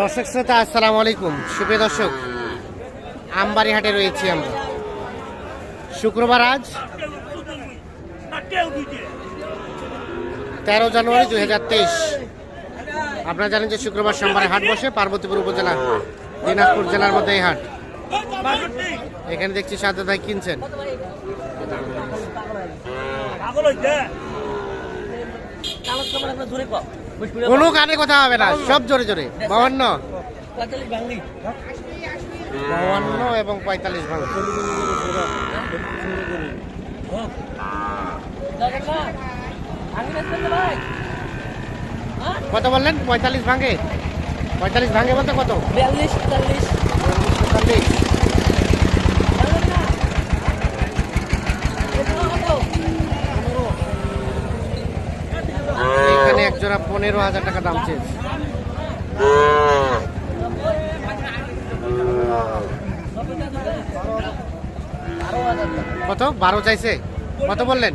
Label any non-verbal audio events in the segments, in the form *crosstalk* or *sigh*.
দর্শক শ্রোতা, আসসালামু আলাইকুম। সুপ্রিয় দর্শক আমবাড়ি হাটে রয়েছি আমরা। শুক্রবার আজ তেরো জানুয়ারি দুই হাজার তেইশ। আপনারা জানেন যে শুক্রবার সোমবারে হাট বসে, পার্বতীপুর উপজেলা, দিনাজপুর জেলার মধ্যে এই হাট। এখানে দেখছি সাদা ভাই কিনছেন। কোনো কানে কথা হবে না সব জোরে জোরে। বাউান্ন বাউান্ন এবং পঁয়তাল্লিশ ভাঙ কত বললেন? পঁয়তাল্লিশ ভাঙে। পঁয়তাল্লিশ ভাঙে বলতে কত? বিয়াল্লিশ এখানে এক জোড়া পনেরো হাজার টাকা দাম চেয়েছে। কত? বারো চাইছে? কত বললেন?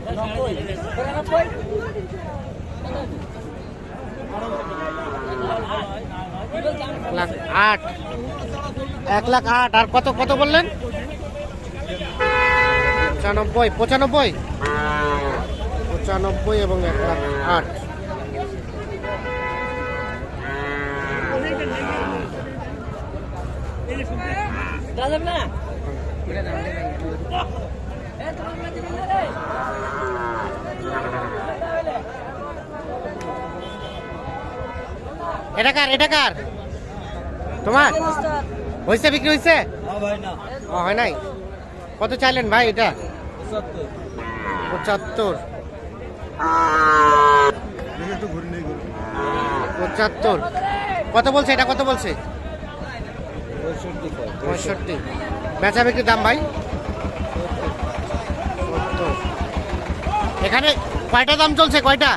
লাখ আট। এক লাখ আট। আর কত কত বললেন? পঁচানব্বই পঁচানব্বই? পঁচানব্বই এবং এক লাখ আট দাদা না এটা কার এটা কার? তোমার? হয়েছে বিক্রি হয়েছে হয় নাই। কত চাইলেন ভাই এটা? পঁচাত্তর। পঁচাত্তর। কত বলছে, এটা কত বলছে? পঁয়ষট্টি বেচা বিক্রির দাম ভাই? এখানে কয়টা দাম চলছে কয়টা?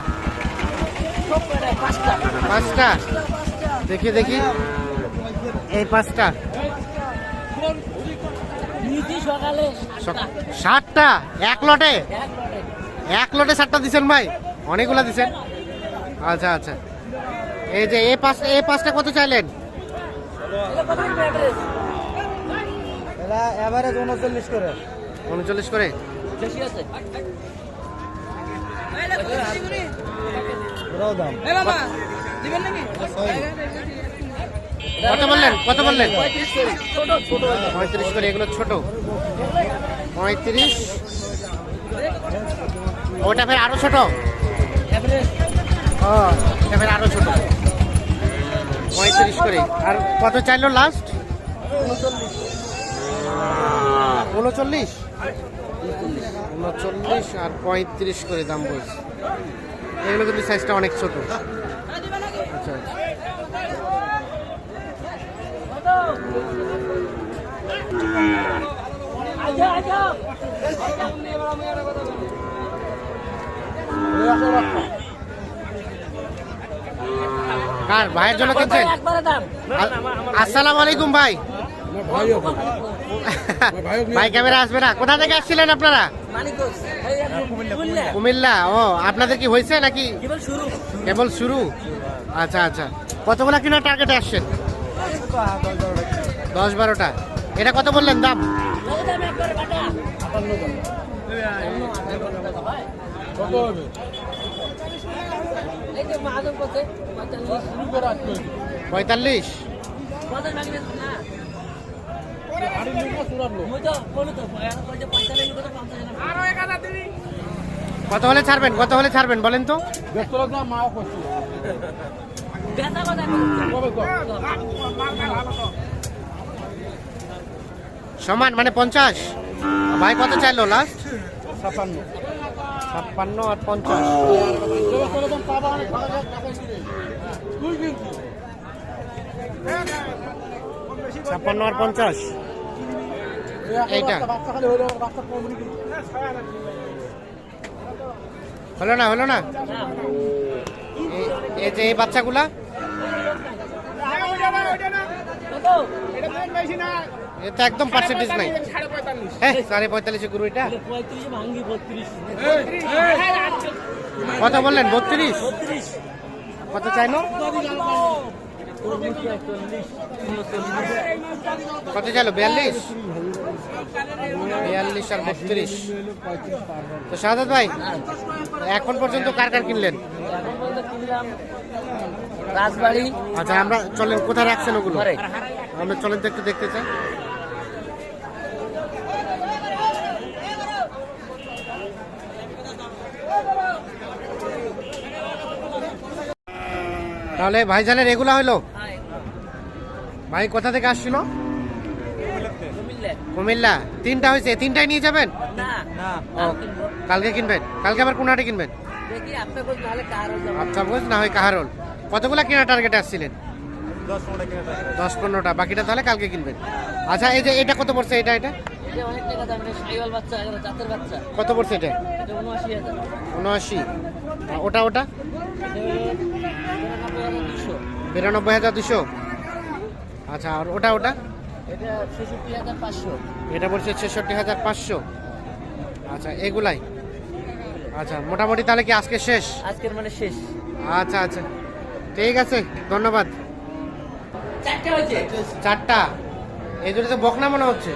পাঁচটা। দেখি দেখি। এই পাঁচটা। ষাটটা এক লটে? এক লটে। ষাটটা দিছেন ভাই? অনেকগুলা দিছেন? আচ্ছা আচ্ছা। এই যে এই পাঁচটা এই পাঁচটা কত চাইলেন? এভারেজ উনচল্লিশ করে। উনচল্লিশ করে? বেশি আছে কত বললেন? কত বললেন? পঁয়ত্রিশ করে। ছোট ছোট পঁয়ত্রিশ করে এগুলো ছোট। পঁয়ত্রিশ। ওটা ফের আরও ছোট? অ্যাভারেজ ও এটা ফের আরও ছোট। পঁয়ত্রিশ করে। আর কত চাইলো লাস্ট উনচল্লিশ। উনচল্লিশ আর পঁয়ত্রিশ করে দাম বলছে। এগুলো কিন্তু সাইজটা অনেক ছোট। আচ্ছা আচ্ছা। আচ্ছা আচ্ছা। কার ভাইয়ের জন্য কিনছেন একবারে দাম। আ- আসসালামু আলাইকুম ভাই ভাই ক্যামেরা আসবে না। কোথা থেকে আসছিলেন আপনারা? কুমিল্লা। ও আপনাদের কি হয়েছে নাকি? কেবল শুরু। আচ্ছা আচ্ছা। কতগুলা কিনা টার্গেটে আসছেন? দশ বারোটা। এটা কত বললেন দাম? কত দাম একবারে কাটা কত হবে? পঁয়তাল্লিশ। কত হলে ছাড়বেন? কত হলে ছাড়বেন বলেন তো? সমান মানে পঞ্চাশ? ভাই, কত চাইলো লাস্ট ছাপান্ন। ছাপ্পান্ন আর পঞ্চাশ। ছাপ্পান্ন আর পঞ্চাশ। হলো না হলো না? এই- যে এই বাচ্চাগুলা? এটা একদম পার্সেন্টেজ নাই। হ্যাঁ সাড়ে পঁয়তাল্লিশে গুরু এটা। কত বললেন বত্রিশ? কত চাইলো কত চাইলো বিয়াল্লিশ? বিয়াল্লিশ আর বত্রিশ। তো শাহাদ ভাই এখন পর্যন্ত কার কার কিনলেন? রাজবাড়ি। আচ্ছা আমরা চলেন কোথায় রাখছেন ওগুলো? আমরা চলেন তো একটু দেখতে চাই। তাহলে ভাইজানের এগুলা হলো হ্যাঁ ভাই কোথা থেকে আসছিল? কুমিল্লা। কুমিল্লা। তিনটা হয়েছে তিনটাই নিয়ে যাবেন? না না ও। কালকে কিনবেন? কালকে আবার কোন হাটে কিনবেন? আচ্ছা না হয় কাহারোল কতগুলা কেনা টার্গেটে আসছিলেন? দশ পনেরোটা বাকিটা তাহলে কালকে কিনবেন। আচ্ছা এই যে এটা কত পড়ছে? এটা এটা? এটা অনেক টাকা দাম এটা সাইওয়াল বাচ্চা এগুলো জাতের বাচ্চা। কত পড়ছে এটা? উনআশি। ওটা ওটা? বিরানব্বই হাজার দুশো। আচ্ছা আর ওটা ওটা? এটা পড়ছে ছেষট্টি হাজার পাঁচশো। আচ্ছা এগুলাই? আচ্ছা মোটামুটি তাহলে কি আজকে শেষ? আজকের মানে শেষ। আচ্ছা আচ্ছা। ঠিক আছে ধন্যবাদ। চারটা এই দুটো তো বকনা মনে হচ্ছে।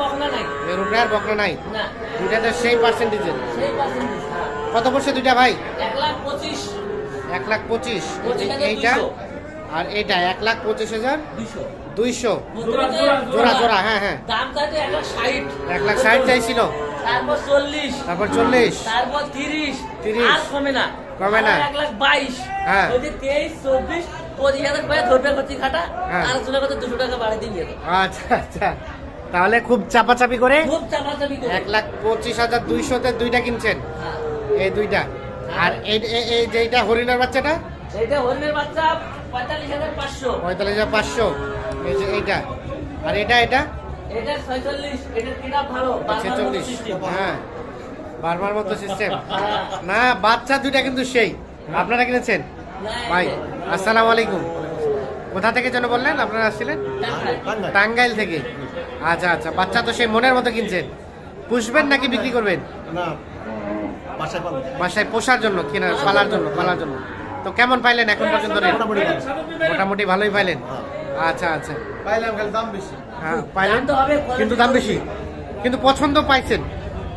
বকনা নাই। এর উপরে আর বকনা নাই? না। দুইটাতে সেই পার্সেন্টেজের সেই পার্সেন্টেজ হ্যাঁ। কত পড়ছে দুইটা ভাই? এক লাখ পঁচিশ। এক লাখ পঁচিশ। পঁচিশ এইটা আর এইটা এক লাখ পঁচিশ হাজার দুইশো। জোড়া জোড়া হ্যাঁ হ্যাঁ। এক লাখ ষাট। চাইছিল। তারপর চল্লিশ। তারপর চল্লিশ। তারপর তিরিশ। 30 আর কমে না। কমে না। এক লাখ বাইশ। হ্যাঁ। তেইশ চব্বিশ পঁচিশ হাজার ধরবে খাটা হ্যাঁ। আর দুশো টাকা বাড়ি দিয়ে আচ্ছা আচ্ছা। তাহলে খুব চাপাচাপি করে খুব চাপাচাপি করে। এক লাখ পঁচিশ হাজার দুইশোতে দুইটা কিনছেন। হ্যাঁ। এই দুইটা। আর এই যেইটা হরিণের বাচ্চাটা? এইটা হরিণের বাচ্চা পঁয়তাল্লিশ হাজার পাঁচশো। পঁয়তাল্লিশ হাজার পাঁচশো। এই যে এইটা। আর এটা এটা? এটা ছয়চল্লিশ। এটা কিনা ভালো। ছেচল্লিশ। হ্যাঁ। বারবার মতো সিস্টেম *laughs* না বাচ্চা দুইটা কিন্তু সেই। আপনারা কিনেছেন? ভাই আসসালামু আলাইকুম। কোথা থেকে যেন বললেন? আপনারা আসছিলেন? টাঙ্গাইল। থেকে। আচ্ছা আচ্ছা। বাচ্চা তো সেই মনের মতো কিনছেন। পুষবেন নাকি বিক্রি করবেন? না বাসায় পোষার জন্য কেনার পালার জন্য পালার জন্য। তো কেমন পাইলেন এখন পর্যন্ত রেট? মোটামুটি ভালোই পাইলেন? আচ্ছা আচ্ছা। পাইলাম খালি দাম বেশি। হ্যাঁ পাইলেন? তো কিন্তু দাম বেশি। কিন্তু পছন্দ পাইছেন?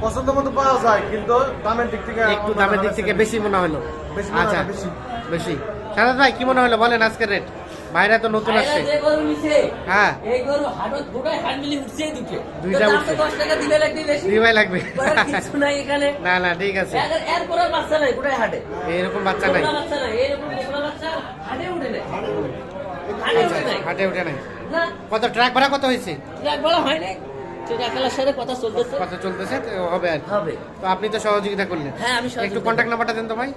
পছন্দ মতো পাওয়া যায় কিন্তু দামের দিক থেকে একটু দামের দিক থেকে বেশি মনে হলো। বেশি আচ্ছা বেশি। বেশি। সারাদ ভাই কি মনে হলো? বলেন আজকের রেট। ভাইরা তো নতুন আসছে। হ্যাঁ। এই গরু হাটত গোটায় হাট মিলি উঠছে দুটো দুইটা উঠছে। টাকা দিলে লাগবে বেশি। দুই ভাই লাগবে কিছু নাই এখানে। না না ঠিক আছে। এর- এরপরে বাচ্চা নাই গোটায় হাটে। এরকম বাচ্চা নাই। বাচ্চা নাই এইরকম বাচ্চা হাটে উঠে নাই। হাটে আচ্ছা, উঠে নাই। কত ট্রাক ভাড়া কত হয়েছে? ট্রাক হয় নাই। কথা চলতেছে। হবে আর হবে। তো আপনি তো সহযোগিতা করলেন। হ্যাঁ আমি একটু কন্ট্যাক্ট নাম্বারটা দেন তো ভাই।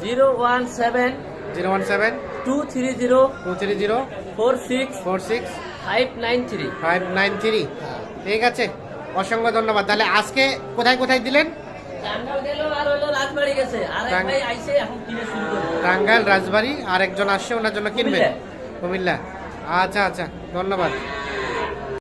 Zero one seven zero one seven two three zero two three zero four six four six five nine three five nine three ঠিক আছে। অসংখ্য ধন্যবাদ। তাহলে আজকে কোথায় কোথায় দিলেন? টাঙ্গাইল রাজবাড়ি আর একজন আসছে ওনার জন্য কিনবেন। কুমিল্লা। আচ্ছা আচ্ছা ধন্যবাদ।